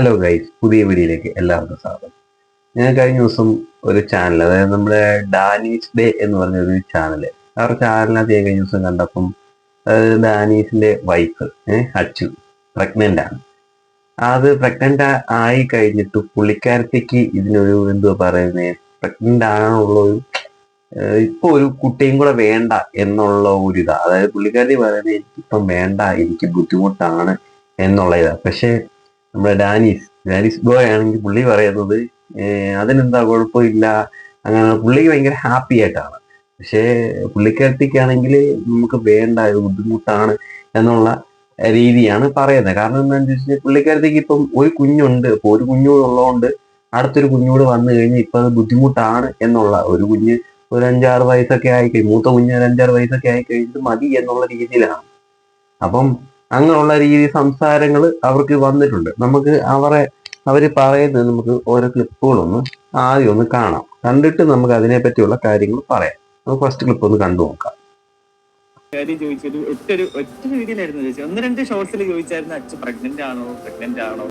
Hello guys പുതിയ വീഡിയോയിലേക്ക് എല്ലാവർക്കും സ്വാഗതം. ഞാൻ കഴിഞ്ഞ ദിവസം ഒരു ചാനൽ അതായത് നമ്മുടെ ഡാനീസ് ഡേ എന്ന് പറഞ്ഞ ഒരു ചാനൽ ഒരു ചാനലിനകത്ത് ഞാൻ കഴിഞ്ഞ ദിവസം കണ്ടപ്പം അതായത് ഡാനീസിന്റെ വൈഫ് അച്ചു പ്രഗ്നന്റ് ആണ്. അത് പ്രഗ്നന്റ് ആയി കഴിഞ്ഞിട്ട് പുള്ളിക്കാരത്തേക്ക് ഇതിനൊരു എന്തുവാ പറയുന്നത് പ്രഗ്നന്റ് ആണുള്ള ഒരു ഇപ്പൊ ഒരു കുട്ടിയും കൂടെ വേണ്ട എന്നുള്ള ഒരു ഇതാ. അതായത് പുള്ളിക്കാരി പറയുന്നത് എനിക്കിപ്പം വേണ്ട എനിക്ക് ബുദ്ധിമുട്ടാണ് എന്നുള്ള ഇതാ. പക്ഷെ നമ്മുടെ ഡാനീസ് ഡാനീസ് ബോയ് ആണെങ്കിൽ പുള്ളി പറയുന്നത് അതിനെന്താ കുഴപ്പമില്ല. അങ്ങനെ പുള്ളി ഭയങ്കര ഹാപ്പി ആയിട്ടാണ്. പക്ഷേ പുള്ളിക്കാട്ടിക്കാണെങ്കിൽ നമുക്ക് വേണ്ട ഒരു ബുദ്ധിമുട്ടാണ് എന്നുള്ള രീതിയാണ് പറയുന്നത്. കാരണം എന്താണെന്ന് കഴിഞ്ഞാൽ പുള്ളിക്കാരത്തേക്ക് ഇപ്പം ഒരു കുഞ്ഞുണ്ട്. ഇപ്പൊ ഒരു കുഞ്ഞുള്ളതുകൊണ്ട് അടുത്തൊരു കുഞ്ഞൂട് വന്നു കഴിഞ്ഞാൽ ഇപ്പൊ അത് ബുദ്ധിമുട്ടാണ് എന്നുള്ള ഒരു കുഞ്ഞ് ഒരു അഞ്ചാറ് വയസ്സൊക്കെ ആയി കഴിഞ്ഞു മൂത്ത കുഞ്ഞ് ഒരു അഞ്ചാറ് വയസ്സൊക്കെ ആയി കഴിഞ്ഞിട്ട് മതി എന്നുള്ള രീതിയിലാണ്. അപ്പം അങ്ങനെയുള്ള രീതി സംസാരങ്ങൾ അവർക്ക് വന്നിട്ടുണ്ട്. നമുക്ക് അവരെ അവർ പറയുന്നത് നമുക്ക് ഓരോ ക്ലിപ്പുകളൊന്ന് ആദ്യം ഒന്ന് കാണാം. കണ്ടിട്ട് നമുക്ക് അതിനെ പറ്റിയുള്ള കാര്യങ്ങൾ പറയാം. നമുക്ക് ഫസ്റ്റ് ക്ലിപ്പ് ഒന്ന് കണ്ടു നോക്കാം. കാര്യം ചോദിച്ചത് ഒറ്റൊരു ഒറ്റ വീഡിയോയിലായിരുന്നു ചോദിച്ചത്. ഒന്ന് രണ്ട് ഷോർട്സിൽ ചോദിച്ചായിരുന്നു അച്ഛൻ പ്രഗ്നന്റ് ആണോ? പ്രഗ്നന്റ് ആണോ?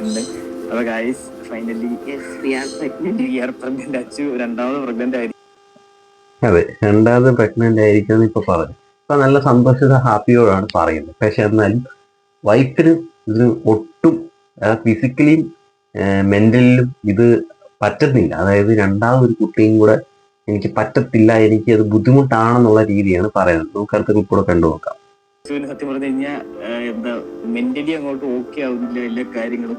എന്ന്. അപ്പൊ ഗൈസ് ഫൈനലി പ്രഗ്നന്റ് അച്ചു രണ്ടാമത് പ്രഗ്നന്റ് ആയി അതെ രണ്ടാമത് പ്രഗ്നന്റ് ആയിരിക്കും ഇപ്പൊ പറഞ്ഞു. ഇപ്പൊ നല്ല സന്തോഷത ഹാപ്പിയോടാണ് പറയുന്നത്. പക്ഷെ എന്നാലും വൈഫിന് ഇത് ഒട്ടും ഫിസിക്കലിയും മെന്റലിലും ഇത് പറ്റുന്നില്ല. അതായത് രണ്ടാമതൊരു കുട്ടിയും കൂടെ എനിക്ക് പറ്റത്തില്ല എനിക്ക് അത് ബുദ്ധിമുട്ടാണെന്നുള്ള രീതിയാണ് പറയുന്നത്. നമുക്ക് അടുത്ത ക്ലിപ്പ് കൂടെ കണ്ടു നോക്കാം സത്യം പറഞ്ഞു കഴിഞ്ഞാൽ എന്താ മെന്റലി അങ്ങോട്ട് ഓക്കെ ആവുന്നില്ല എല്ലാ കാര്യങ്ങളും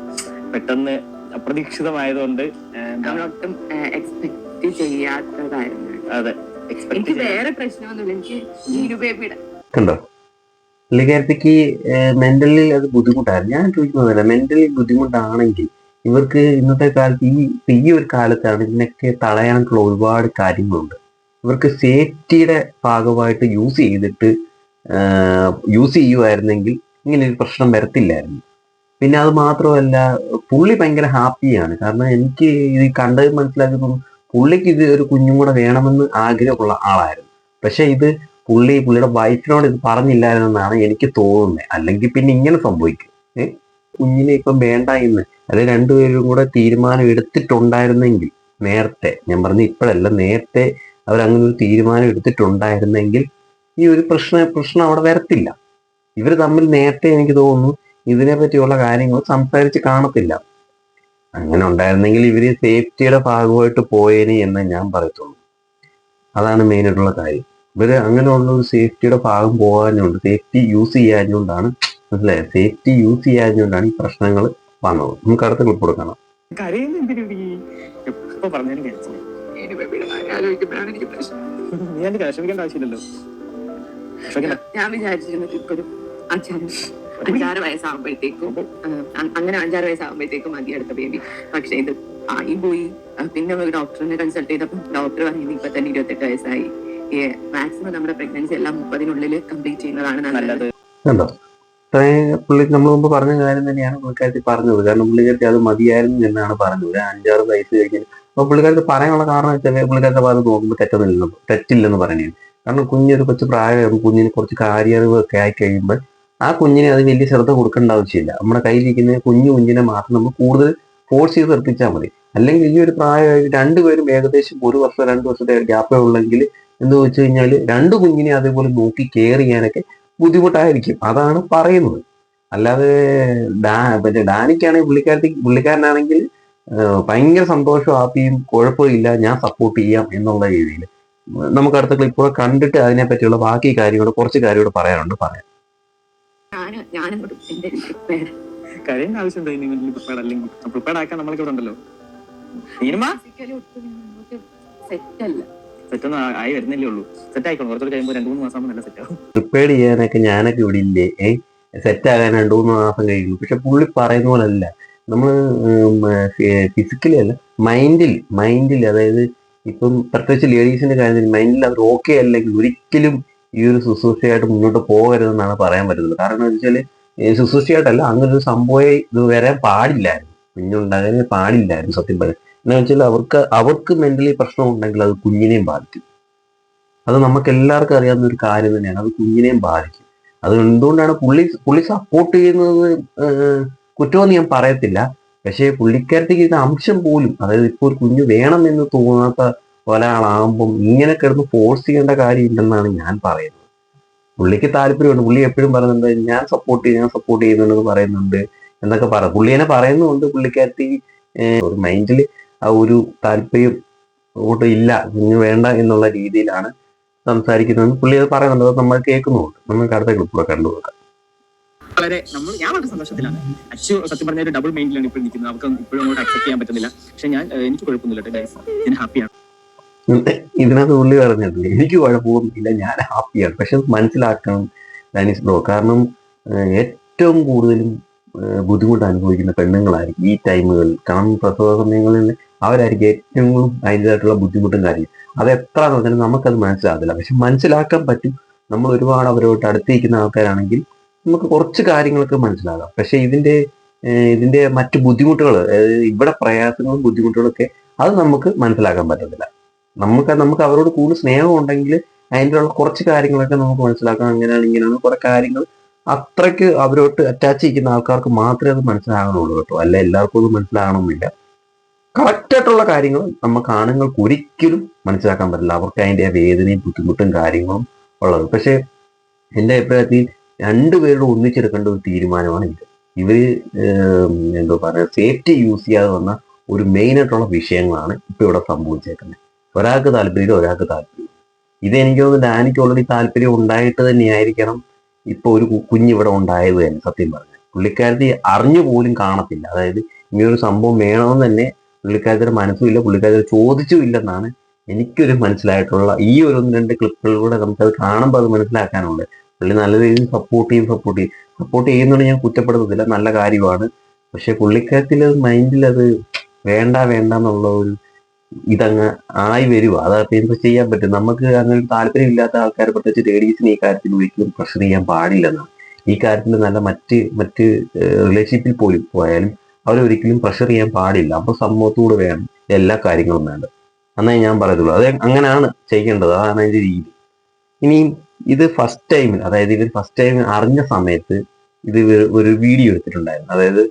പെട്ടെന്ന് അപ്രതീക്ഷിതമായതുകൊണ്ട് ഒട്ടും എക്സ്പെക്ട് ചെയ്യാത്തതായിരുന്നു. അതെ. എനിക്ക് വേറെ പ്രശ്നമൊന്നുമില്ല. എനിക്ക് നീരു ബേബിയുടെ കണ്ടോ? പുള്ളിക്കാരത്തേക്ക് മെന്റലി അത് ബുദ്ധിമുട്ടാണ് ഞാൻ ചോദിക്കുന്നതല്ല മെന്റലി ബുദ്ധിമുട്ടാണെങ്കിൽ ഇവർക്ക് ഇന്നത്തെ കാലത്ത് ഈ ഈ ഒരു കാലത്താണ് ഇതിനൊക്കെ തടയാനുള്ള ഒരുപാട് കാര്യങ്ങളുണ്ട്. ഇവർക്ക് സേഫ്റ്റിയുടെ ഭാഗമായിട്ട് യൂസ് ചെയ്തിട്ട് യൂസ് ചെയ്യുമായിരുന്നെങ്കിൽ ഇങ്ങനെ ഒരു പ്രശ്നം വരത്തില്ലായിരുന്നു. പിന്നെ അത് മാത്രമല്ല പുള്ളി ഭയങ്കര ഹാപ്പിയാണ് കാരണം എനിക്ക് ഇത് കണ്ടത് മനസ്സിലാക്കി തോന്നുന്നു പുള്ളിക്ക് ഇത് ഒരു കുഞ്ഞും കൂടെ വേണമെന്ന് ആഗ്രഹമുള്ള ആളായിരുന്നു. പക്ഷെ ഇത് പുള്ളി പുള്ളിയുടെ വൈഫിനോട് ഇത് പറഞ്ഞില്ലായിരുന്നെന്നാണ് എനിക്ക് തോന്നുന്നത് അല്ലെങ്കിൽ പിന്നെ ഇങ്ങനെ സംഭവിക്കും. കുഞ്ഞിനെ ഇപ്പം വേണ്ട എന്ന് അത് രണ്ടുപേരും കൂടെ തീരുമാനം എടുത്തിട്ടുണ്ടായിരുന്നെങ്കിൽ നേരത്തെ ഞാൻ പറഞ്ഞ ഇപ്പോഴല്ല നേരത്തെ അവരങ്ങനെ ഒരു തീരുമാനം എടുത്തിട്ടുണ്ടായിരുന്നെങ്കിൽ ഈ ഒരു പ്രശ്ന പ്രശ്നം അവിടെ വരത്തില്ല. ഇവർ തമ്മിൽ നേരത്തെ എനിക്ക് തോന്നുന്നു ഇതിനെ പറ്റിയുള്ള കാര്യങ്ങൾ സംസാരിച്ച് കാണത്തില്ല. അങ്ങനെ ഉണ്ടായിരുന്നെങ്കിൽ ഇവർ സേഫ്റ്റിയുടെ ഭാഗമായിട്ട് പോയേനെ എന്ന് ഞാൻ പറയത്തുള്ളൂ. അതാണ് മെയിൻ ആയിട്ടുള്ള കാര്യം. ഇവർ അങ്ങനെയുള്ള ഒരു സേഫ്റ്റിയുടെ ഭാഗം പോകാനുണ്ട് സേഫ്റ്റി യൂസ് ചെയ്യാഞ്ഞുകൊണ്ടാണ് മനസ്സിലായോ? സേഫ്റ്റി യൂസ് ചെയ്യാഞ്ഞുകൊണ്ടാണ് ഈ പ്രശ്നങ്ങൾ വന്നത്. നമുക്ക് അടുത്ത ക്ലിപ്പ് കൊടുക്കണം. ഞാൻ വിചാരിച്ചിരുന്നു ഇപ്പോഴും ഒരു അഞ്ചാറ് അഞ്ചാറ് വയസ്സാകുമ്പോഴത്തേക്കും അങ്ങനെ അഞ്ചാറ് വയസ്സാകുമ്പോഴത്തേക്കും മതി അടുത്ത ബേബി പക്ഷെ ഇത് ആയി പോയി പിന്നെ ഒരു ഡോക്ടറിനെ കൺസൾട്ട് ചെയ്തപ്പോൾ ഡോക്ടർ പറയുന്നത് ഇപ്പൊ തന്നെ ഇരുപത്തെട്ട് വയസ്സായി. മാക്സിമം നമ്മുടെ പ്രഗ്നൻസി എല്ലാം മുപ്പതിനുള്ളിൽ കംപ്ലീറ്റ് ചെയ്യുന്നതാണ് നല്ലത്. കണ്ടോ? പുള്ളി നമ്മൾ മുമ്പ് പറഞ്ഞ കാര്യം തന്നെയാണ് പുള്ളിക്കാരത്തി പറഞ്ഞത്. കാരണം പുള്ളിക്കാരത്തി അത് മതിയായിരുന്നു എന്നാണ് പറഞ്ഞത്. ഒരു അഞ്ചാറ് വയസ്സ് കഴിഞ്ഞാൽ അപ്പൊ പുള്ളിക്കാരത്തി പറയാനുള്ള കാരണം വെച്ചാൽ പുള്ളിക്കാരത്തെ ഭാഗത്ത് നോക്കുമ്പോൾ തെറ്റൊന്നുമില്ലെന്ന് തെറ്റില്ലെന്ന് പറയുന്നത്. കാരണം കുഞ്ഞൊരു കൊച്ചു പ്രായം കുഞ്ഞിന് കുറച്ച് കാര്യറിവ് ഒക്കെ ആയി കഴിയുമ്പോൾ ആ കുഞ്ഞിനെ അത് വലിയ ശ്രദ്ധ കൊടുക്കേണ്ട ആവശ്യമില്ല. നമ്മുടെ കയ്യിലിരിക്കുന്ന കുഞ്ഞു കുഞ്ഞിനെ മാത്രം നമ്മൾ കൂടുതൽ ഫോഴ്സ് ചെയ്ത് നിർത്തിച്ചാൽ മതി. അല്ലെങ്കിൽ ഈ ഒരു പ്രായമായിട്ട് രണ്ടുപേരും ഏകദേശം ഒരു വർഷം രണ്ട് വർഷത്തെ ഗ്യാപ്പേ ഉള്ളെങ്കിൽ എന്ന് വെച്ച് കഴിഞ്ഞാൽ രണ്ട് കുഞ്ഞിനെ അതേപോലെ നോക്കി കെയർ ചെയ്യാനൊക്കെ ബുദ്ധിമുട്ടായിരിക്കും. അതാണ് പറയുന്നത്. അല്ലാതെ ഡാ മറ്റേ ഡാനിക്കാണെങ്കിൽ പുള്ളിക്കാരത്തി പുള്ളിക്കാരനാണെങ്കിൽ ഭയങ്കര സന്തോഷവും ഹാപ്പിയും കുഴപ്പമില്ല ഞാൻ സപ്പോർട്ട് ചെയ്യാം എന്നുള്ള രീതിയിൽ. നമുക്ക് അടുത്ത ക്ലിപ്പ് കണ്ടിട്ട് അതിനെ പറ്റിയുള്ള ബാക്കി കാര്യങ്ങൾ കുറച്ച് കാര്യങ്ങൾ പറയാനുണ്ട് പറയാം. ഞാൻ എന്റെ. കരയേണ്ട ആവശ്യമുണ്ടോ ഇനി പ്രിപ്പയർഡ് അല്ലെങ്കിൽ പ്രിപ്പയർഡ് ആക്കാൻ നമ്മളൊക്കെ ഇവിടെ ഉണ്ടല്ലോ? നീനുമാ അല്ല. സെറ്റ് ആ- ആയി വരുന്നില്ലേ ഉള്ളൂ. സെറ്റ് ആയിക്കോളും. കുറച്ചുകൂടി കഴിയുമ്പോൾ രണ്ട് മൂന്ന് മാസം ആകുമ്പോൾ നല്ല സെറ്റ് ആവും. പ്രിപ്പയർഡ് ചെയ്യാനൊക്കെ ഞാനൊക്കെ ഇവിടെ ഇല്ലേ? ഏ? സെറ്റ് ആകാൻ രണ്ടു മൂന്ന് മാസം കഴിയുന്നു പക്ഷെ പുള്ളി പറയുന്ന പോലെ അല്ല. നമ്മൾ ഫിസിക്കലി അല്ല മൈൻഡിൽ മൈൻഡിൽ അതായത് ഇപ്പം പ്രത്യേകിച്ച് ലേഡീസിന്റെ കാര്യത്തിൽ മൈൻഡിൽ അവർ ഓക്കെ അല്ലെങ്കിൽ ഒരിക്കലും ഈ ഒരു ശുശ്രൂഷയായിട്ട് മുന്നോട്ട് പോകരുതെന്നാണ് പറയാൻ പറ്റുന്നത്. കാരണം എന്താ വെച്ചാൽ ശുശ്രൂഷയായിട്ടല്ല അങ്ങനെ ഒരു സംഭവം ഇത് വരാൻ പാടില്ലായിരുന്നു. കുഞ്ഞുണ്ടാകാൻ പാടില്ലായിരുന്നു സത്യം പറയാൻ എന്ന് വെച്ചാൽ അവർക്ക് അവർക്ക് മെന്റലി പ്രശ്നം ഉണ്ടെങ്കിൽ അത് കുഞ്ഞിനെയും ബാധിക്കും. അത് നമുക്ക് എല്ലാവർക്കും അറിയാവുന്ന ഒരു കാര്യം തന്നെയാണ്. അത് കുഞ്ഞിനെയും ബാധിക്കും. അത് എന്തുകൊണ്ടാണ് പുള്ളി പുള്ളി സപ്പോർട്ട് ചെയ്യുന്നത് കുറ്റമെന്ന് ഞാൻ പറയത്തില്ല. പക്ഷേ പുള്ളിക്കാരത്തേക്ക് ഇത് അംശം പോലും അതായത് ഇപ്പോൾ ഒരു കുഞ്ഞ് വേണമെന്ന് തോന്നാത്ത ഒരാളാകുമ്പം ഇങ്ങനെ കിടന്ന് ഫോഴ്സ് ചെയ്യേണ്ട കാര്യമില്ലെന്നാണ് ഞാൻ പറയുന്നത്. പുള്ളിക്ക് താല്പര്യമുണ്ട്. പുള്ളി എപ്പോഴും പറയുന്നുണ്ട് ഞാൻ സപ്പോർട്ട് ചെയ്യും ഞാൻ സപ്പോർട്ട് ചെയ്യുന്നുണ്ടെന്ന് പറയുന്നുണ്ട് എന്നൊക്കെ പറ. പുള്ളി തന്നെ പറയുന്നുണ്ട് പുള്ളിക്കാരത്തി ഒരു മൈൻഡിൽ ആ ഒരു താല്പര്യം അങ്ങോട്ട് ഇല്ല കുഞ്ഞ് വേണ്ട എന്നുള്ള രീതിയിലാണ് സംസാരിക്കുന്നത് പുള്ളി അത് പറയുന്നുണ്ട്. അത് നമ്മൾ കേൾക്കുന്നുണ്ട് നമുക്ക് അടുത്ത ക്ലിപ്പിലൊക്കെ കണ്ടുപോകാം വളരെ നമ്മൾ ഞാൻ വളരെ സന്തോഷത്തിലാണ്. അച്ചു സത്യം പറഞ്ഞ ഒരു ഡബിൾ മൈൻഡിലാണ് ഇപ്പോൾ നിൽക്കുന്നത്. അവർക്ക് ഇപ്പോഴും അങ്ങോട്ട് അക്സെപ്റ്റ് ചെയ്യാൻ പറ്റുന്നില്ല. പക്ഷെ ഞാൻ എനിക്ക് കുഴപ്പമൊന്നുമില്ല ഞാൻ ഹാപ്പിയാണ് ഇതിനകത്ത് ഉള്ളി പറഞ്ഞിട്ടില്ല എനിക്ക് കുഴപ്പമൊന്നുമില്ല ഞാൻ ഹാപ്പിയാണ്. പക്ഷെ മനസ്സിലാക്കണം ഡാനിസ് ബ്രോ കാരണം ഏറ്റവും കൂടുതലും ബുദ്ധിമുട്ട് അനുഭവിക്കുന്ന പെണ്ണുങ്ങളായിരിക്കും ഈ ടൈമുകളിൽ. കാരണം പ്രസവ സമയങ്ങളിൽ അവരായിരിക്കും ഏറ്റവും അതിന്റെതായിട്ടുള്ള ബുദ്ധിമുട്ടും കാര്യം അത് എത്ര പറഞ്ഞാൽ നമുക്കത് മനസ്സിലാകത്തില്ല. പക്ഷെ മനസ്സിലാക്കാൻ പറ്റും. നമ്മൾ ഒരുപാട് അവരോട്ട് അടുത്തിരിക്കുന്ന ആൾക്കാരാണെങ്കിൽ നമുക്ക് കുറച്ച് കാര്യങ്ങളൊക്കെ മനസ്സിലാകാം. പക്ഷെ ഇതിന്റെ ഇതിന്റെ മറ്റു ബുദ്ധിമുട്ടുകൾ ഇവിടെ പ്രയാസങ്ങളും ബുദ്ധിമുട്ടുകളൊക്കെ അത് നമുക്ക് മനസ്സിലാക്കാൻ പറ്റത്തില്ല. നമുക്ക് നമുക്ക് അവരോട് കൂടുതൽ സ്നേഹം ഉണ്ടെങ്കിൽ അതിന്റെ ഉള്ള കുറച്ച് കാര്യങ്ങളൊക്കെ നമുക്ക് മനസ്സിലാക്കാം അങ്ങനെയാണ് ഇങ്ങനെയാണ് കുറെ കാര്യങ്ങൾ അത്രയ്ക്ക് അവരോട്ട് അറ്റാച്ച് ചെയ്യുന്ന ആൾക്കാർക്ക് മാത്രമേ അത് മനസ്സിലാകണുള്ളൂ കേട്ടോ. അല്ല എല്ലാവർക്കും അത് മനസ്സിലാകണമെന്നില്ല കറക്റ്റ് ആയിട്ടുള്ള കാര്യങ്ങൾ നമുക്ക് ആണുങ്ങൾക്ക് ഒരിക്കലും മനസ്സിലാക്കാൻ പറ്റില്ല. അവർക്ക് അതിന്റെ വേദനയും ബുദ്ധിമുട്ടും കാര്യങ്ങളും ഉള്ളത്. പക്ഷെ എന്റെ അഭിപ്രായത്തിൽ രണ്ടുപേരുടെ ഒന്നിച്ചെടുക്കേണ്ട ഒരു തീരുമാനമാണ് ഇത്. ഇവർ എന്താ പറയുക സേഫ്റ്റി യൂസ് ചെയ്യാതെ വന്ന ഒരു മെയിൻ ആയിട്ടുള്ള വിഷയങ്ങളാണ് ഇപ്പോൾ ഇവിടെ സംഭവിച്ചേക്കുന്നത്. ഒരാൾക്ക് താല്പര്യം ഒരാൾക്ക് താല്പര്യം ഇത് എനിക്ക് തോന്നുന്നു ഡാനിക്ക് ഓൾറെഡി താല്പര്യം ഉണ്ടായിട്ട് തന്നെയായിരിക്കണം ഇപ്പൊ ഒരു കുഞ്ഞിവിടെ ഉണ്ടായത് തന്നെ സത്യം പറഞ്ഞു പുള്ളിക്കാരത്തി അറിഞ്ഞു പോലും കാണത്തില്ല. അതായത് ഇങ്ങനൊരു സംഭവം വേണമെന്ന് തന്നെ പുള്ളിക്കാരത്തിന്റെ മനസ്സുമില്ല പുള്ളിക്കാരത്തി ചോദിച്ചുമില്ലെന്നാണ് എനിക്കൊരു മനസ്സിലായിട്ടുള്ള ഈ ഒരു ഒന്ന് രണ്ട് ക്ലിപ്പുകളിലൂടെ നമുക്കത് കാണുമ്പോൾ അത് മനസ്സിലാക്കാനുണ്ട്. പുള്ളി നല്ല രീതിയിൽ സപ്പോർട്ട് ചെയ്യും സപ്പോർട്ട് ചെയ്യും. സപ്പോർട്ട് ചെയ്യുന്നുണ്ട് ഞാൻ കുറ്റപ്പെടുന്നതില്ല നല്ല കാര്യമാണ്. പക്ഷെ പുള്ളിക്കാരത്തിൽ മൈൻഡിൽ അത് വേണ്ട വേണ്ട എന്നുള്ള ഒരു ഇതങ്ങ് ആയി വരുക അതൊക്കെ എന്ത് ചെയ്യാൻ പറ്റും? നമുക്ക് അങ്ങനെ താല്പര്യമില്ലാത്ത ആൾക്കാരെ പ്രത്യേകിച്ച് ലേഡീസിന് ഈ കാര്യത്തിൽ ഒരിക്കലും പ്രഷർ ചെയ്യാൻ പാടില്ലെന്നാണ് ഈ കാര്യത്തിൽ നല്ല മറ്റ് മറ്റ് റിലേഷൻഷിപ്പിൽ പോലും പോയാലും അവരൊരിക്കലും പ്രഷർ ചെയ്യാൻ പാടില്ല. അപ്പൊ സമൂഹത്തോട് വേണം എല്ലാ കാര്യങ്ങളും വേണ്ടത്. എന്നേ ഞാൻ പറയത്തുള്ളൂ. അത് അങ്ങനെയാണ് ചെയ്യേണ്ടത്. അതാണ് അതിന്റെ രീതി. ഇനിയും ഇത് ഫസ്റ്റ് ടൈമിൽ അതായത് ഇവർ ഫസ്റ്റ് ടൈം അറിഞ്ഞ സമയത്ത് ഇത് ഒരു വീഡിയോ എടുത്തിട്ടുണ്ടായിരുന്നു. അതായത്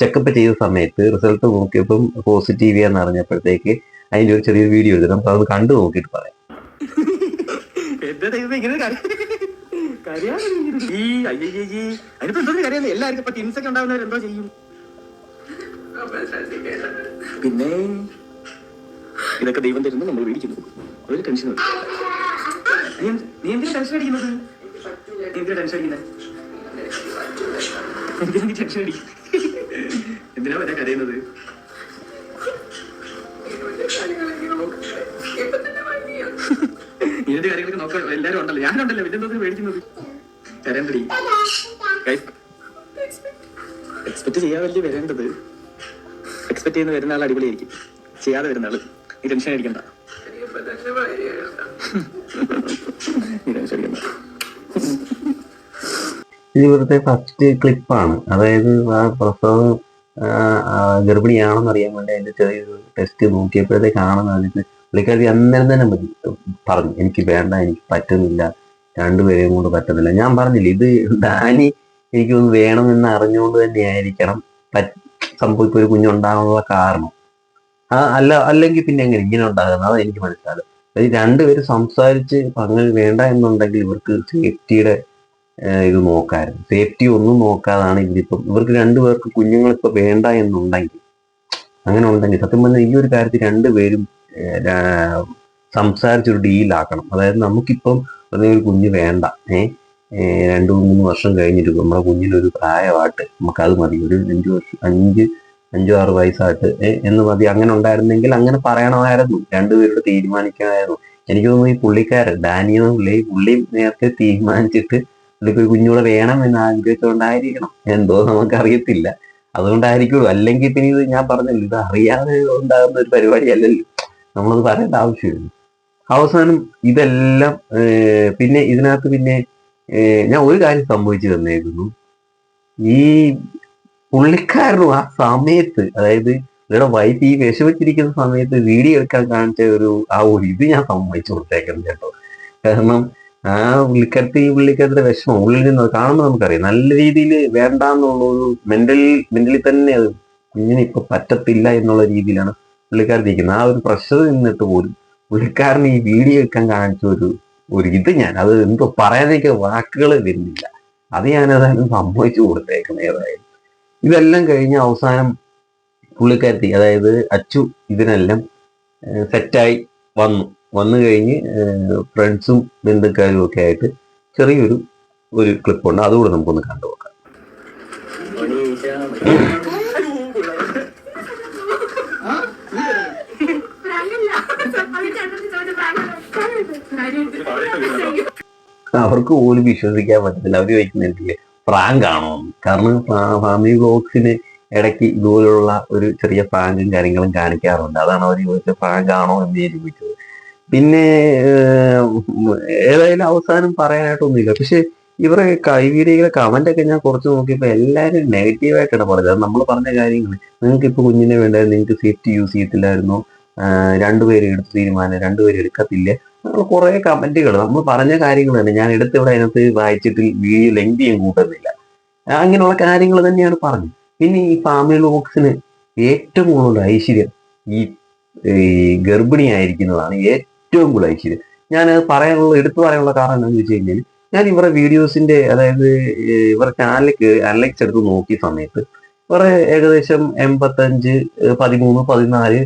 ചെക്കപ്പ് ചെയ്ത സമയത്ത് റിസൾട്ട് നോക്കിയപ്പം പോസിറ്റീവ് എന്ന് അറിഞ്ഞപ്പോഴത്തേക്ക് അതിന്റെ ഒരു ചെറിയ വീഡിയോ എടുത്തിട്ട് നമുക്ക് അത് കണ്ടു നോക്കിയിട്ട് പറയാം. ഈ എല്ലാവർക്കും ഇൻസെക്ട് എന്തോ ചെയ്യും. പിന്നെ ഇതൊക്കെ ദൈവം തരുന്നു നമ്മൾ മേടിക്കുന്നു ഒരു ടെൻഷൻ നീ എന്തിനാ ടെൻഷൻ അടിക്കുന്നത്? നീ എന്തിനാ ടെൻഷൻ അടിക്കുന്നത് എന്തിനാ ടെൻഷൻ അടി എന്തിനാ മറ്റേ കരയുന്നത്? ഇതിന്റെ കാര്യങ്ങളൊക്കെ നോക്ക എല്ലാരും ഉണ്ടല്ലോ. ഞാനുണ്ടല്ലോ പിന്നെ എന്തോ മേടിക്കുന്നത് കരണ്ടടി എക്സ്പെക്ട് ചെയ്യാതല്ലേ വരേണ്ടത്? എക്സ്പെക്ട് ചെയ്യുന്ന വരുന്ന ആൾ അടിപൊളിയായിരിക്കും. ചെയ്യാതെ വരുന്ന ആൾ. നീ ടെൻഷൻ അടിക്കണ്ട. നീ ടെൻഷൻ അടിക്കണ്ട. ഇത് ഇവിടുത്തെ ഫസ്റ്റ് ക്ലിപ്പാണ് അതായത് ആ പ്രസവം ഗർഭിണിയാണെന്നറിയാൻ വേണ്ടി അതിന്റെ ചെറിയൊരു ടെസ്റ്റ് നോക്കിയപ്പോഴത്തേക്കാണെന്ന് പറഞ്ഞിട്ട് പുള്ളിക്കാരി അന്നേരം തന്നെ മതി. പറഞ്ഞു എനിക്ക് വേണ്ട എനിക്ക് പറ്റുന്നില്ല. രണ്ടുപേരെയും കൊണ്ട് പറ്റുന്നില്ല ഞാൻ പറഞ്ഞില്ല ഇത് ഡാനി എനിക്കൊന്ന് വേണമെന്ന് അറിഞ്ഞുകൊണ്ട് തന്നെയായിരിക്കണം പറ്റ് സംഭവം ഇപ്പൊ ഒരു കുഞ്ഞുണ്ടാകാനുള്ള കാരണം. ആ അല്ല അല്ലെങ്കിൽ പിന്നെ എങ്ങനെ ഇങ്ങനെ ഉണ്ടാകുന്നത്? അത് എനിക്ക് മനസ്സിലാകും അത് രണ്ടുപേരും സംസാരിച്ച് അങ്ങനെ വേണ്ട എന്നുണ്ടെങ്കിൽ ഇവർക്ക് സേഫ്റ്റിയുടെ ഇത് നോക്കായിരുന്നു. സേഫ്റ്റി ഒന്നും നോക്കാതാണ് ഇവരിപ്പം. ഇവർക്ക് രണ്ടുപേർക്ക് കുഞ്ഞുങ്ങൾ ഇപ്പൊ വേണ്ട എന്നുണ്ടെങ്കിൽ അങ്ങനെ ഉണ്ടെങ്കിൽ സത്യം പറഞ്ഞാൽ ഈ ഒരു കാര്യത്തിൽ രണ്ടുപേരും സംസാരിച്ചൊരു ഡീലാക്കണം അതായത് നമുക്കിപ്പം ഒരു കുഞ്ഞ് വേണ്ട. ഏഹ് രണ്ടു മൂന്ന് വർഷം കഴിഞ്ഞിരിക്കും. നമ്മുടെ കുഞ്ഞിനൊരു പ്രായമായിട്ട് നമുക്കത് മതി. ഒരു അഞ്ച് വർഷം അഞ്ച് അഞ്ചോ ആറ് വയസ്സായിട്ട് എന്ന് മതി. അങ്ങനെ ഉണ്ടായിരുന്നെങ്കിൽ അങ്ങനെ പറയണമായിരുന്നു. രണ്ടുപേരോട് തീരുമാനിക്കണമായിരുന്നു. എനിക്ക് തോന്നുന്നു ഈ പുള്ളിക്കാരൻ ഡാനിയെന്ന പുള്ളി പുള്ളി നേരത്തെ തീരുമാനിച്ചിട്ട് പുള്ളിക്ക് ഒരു കുഞ്ഞൂടെ വേണം എന്ന് ആഗ്രഹിച്ചുകൊണ്ടായിരിക്കണം എന്തോ നമുക്കറിയത്തില്ല. അതുകൊണ്ടായിരിക്കുള്ളൂ. അല്ലെങ്കിൽ പിന്നെ ഇത് ഞാൻ പറഞ്ഞല്ലോ ഇത് അറിയാതെ ഉണ്ടാകുന്ന ഒരു പരിപാടി അല്ലല്ലോ. നമ്മളത് പറയേണ്ട ആവശ്യമില്ല. അവസാനം ഇതെല്ലാം പിന്നെ ഇതിനകത്ത് പിന്നെ ഞാൻ ഒരു കാര്യം സംഭവിച്ചു തന്നേക്കുന്നു ഈ പുള്ളിക്കാരനും ആ സമയത്ത് അതായത് ഇവിടെ വൈഫ് ഈ വിഷമിച്ചിരിക്കുന്ന സമയത്ത് വീഡിയോ എടുക്കാൻ കാണിച്ച ഒരു ആ ഒരു ഇത് ഞാൻ സമ്മതിച്ചു കൊടുത്തേക്കുന്നു കേട്ടോ. കാരണം ആ പുള്ളിക്കാരത്തി ഈ പുള്ളിക്കാരത്തിന്റെ വിഷമം ഉള്ളിൽ നിന്ന് കാണുമ്പോൾ നമുക്കറിയാം. നല്ല രീതിയിൽ വേണ്ടാന്നുള്ള ഒരു മെന്റലി മെന്റലി തന്നെ അത് കുഞ്ഞിന് ഇപ്പൊ പറ്റത്തില്ല എന്നുള്ള രീതിയിലാണ് പുള്ളിക്കാരത്തി ഇരിക്കുന്നത്. ആ ഒരു പ്രഷർ നിന്നിട്ട് പോലും പുള്ളിക്കാരന് ഈ വീഡിയോ വെക്കാൻ കാണിച്ച ഒരു ഒരു ഇത് ഞാൻ അത് എന്തോ പറയാനൊക്കെ വാക്കുകൾ വരുന്നില്ല. അത് ഞാനതായാലും സംഭവിച്ചു കൊടുത്തേക്കുന്നത് ഏതായാലും. ഇതെല്ലാം കഴിഞ്ഞ അവസാനം പുള്ളിക്കാരത്തി അതായത് അച്ചു ഇതിനെല്ലാം സെറ്റായി വന്നു. വന്നു കഴിഞ്ഞ് ഫ്രണ്ട്സും ബന്ധുക്കാരും ഒക്കെ ആയിട്ട് ചെറിയൊരു ഒരു ക്ലിപ്പുണ്ട് അതുകൂടെ നമുക്കൊന്ന് കണ്ടു നോക്കാം. അവർക്ക് പോലും വിശ്വസിക്കാൻ പറ്റത്തില്ല. അവർ വയ്ക്കുന്നില്ലേ പ്രാങ്ക് ആണോ. കാരണം ഫാമിലി ബ്ലോഗ്സിന് ഇടയ്ക്ക് ഇതുപോലുള്ള ഒരു ചെറിയ പ്രാങ്കും കാര്യങ്ങളും കാണിക്കാറുണ്ട്. അതാണ് അവർ ചോദിച്ചത് പ്രാങ്ക് ആണോ എന്ന് ചോദിച്ചത്. പിന്നെ ഏതായാലും അവസാനം പറയാനായിട്ടൊന്നുമില്ല. പക്ഷെ ഇവരെ കൈവീടികളെ കമന്റ് ഒക്കെ ഞാൻ കുറച്ച് നോക്കിയപ്പോൾ എല്ലാവരും നെഗറ്റീവ് ആയിട്ടാണ് പറഞ്ഞത്. നമ്മൾ പറഞ്ഞ കാര്യങ്ങൾ നിങ്ങൾക്ക് ഇപ്പൊ കുഞ്ഞിനെ വേണ്ടായിരുന്നു നിങ്ങൾക്ക് സേഫ്റ്റി യൂസ് ചെയ്യത്തില്ലായിരുന്നു. രണ്ടുപേരും എടുത്ത തീരുമാനം രണ്ടുപേരും എടുക്കത്തില്ല. അങ്ങനെ കുറെ കമന്റുകൾ നമ്മൾ പറഞ്ഞ കാര്യങ്ങൾ തന്നെ. ഞാൻ എടുത്ത് ഇവിടെ അതിനകത്ത് വായിച്ചിട്ട് വീഡിയോ ലെങ്ത് ചെയ്യാൻ കൂട്ടുന്നില്ല. അങ്ങനെയുള്ള കാര്യങ്ങൾ തന്നെയാണ് പറഞ്ഞത്. പിന്നെ ഈ ഫാമിലി ബോക്സിന് ഏറ്റവും കൂടുതൽ ഐശ്വര്യം ഈ ഗർഭിണിയായിരിക്കുന്നതാണ്. ഏറ്റവും കൂടുതൽ ഐശ്വര്യം ഞാൻ പറയാനുള്ള എടുത്തു പറയാനുള്ള കാരണം എന്താണെന്ന് വെച്ച് കഴിഞ്ഞാൽ ഞാൻ ഇവരുടെ വീഡിയോസിന്റെ അതായത് ഇവരുടെ ചാനലിൽ അനലൈസ് എടുത്ത് നോക്കിയ സമയത്ത് ഇവരെ ഏകദേശം എൺപത്തഞ്ച് പതിമൂന്ന് പതിനാല്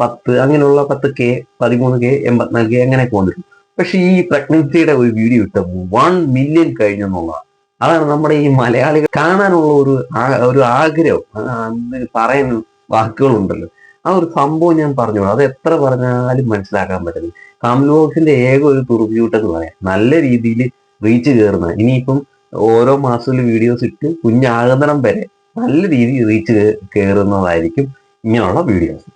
പത്ത് അങ്ങനെയുള്ള പത്ത് കെ പതിമൂന്ന് കെ എൺപത്തിനാല് കെ അങ്ങനെയൊക്കെ വന്നിട്ടുണ്ട് പക്ഷെ ഈ പ്രഗ്നൻസിയുടെ ഒരു വീഡിയോ ഇട്ടപ്പോൾ വൺ മില്യൺ കഴിഞ്ഞെന്നുള്ളതാണ്. അതാണ് നമ്മുടെ ഈ മലയാളികൾ കാണാനുള്ള ഒരു ഒരു ആഗ്രഹം. പറയാൻ വാക്കുകളുണ്ടല്ലോ. ആ ഒരു സംഭവം ഞാൻ പറഞ്ഞു. അത് എത്ര പറഞ്ഞാലും മനസ്സിലാക്കാൻ പറ്റില്ല കാംലോക്സിന്റെ ഏക ഒരു തുറവിയൂട്ട് എന്ന് പറയാം. നല്ല രീതിയിൽ റീച്ച് കയറുന്ന ഇനിയിപ്പം ഓരോ മാസത്തിൽ വീഡിയോസ് ഇട്ട് കുഞ്ഞാകുന്നിടം വരെ നല്ല രീതിയിൽ റീച്ച് കയറുന്നതായിരിക്കും ഇങ്ങനെയുള്ള വീഡിയോസ്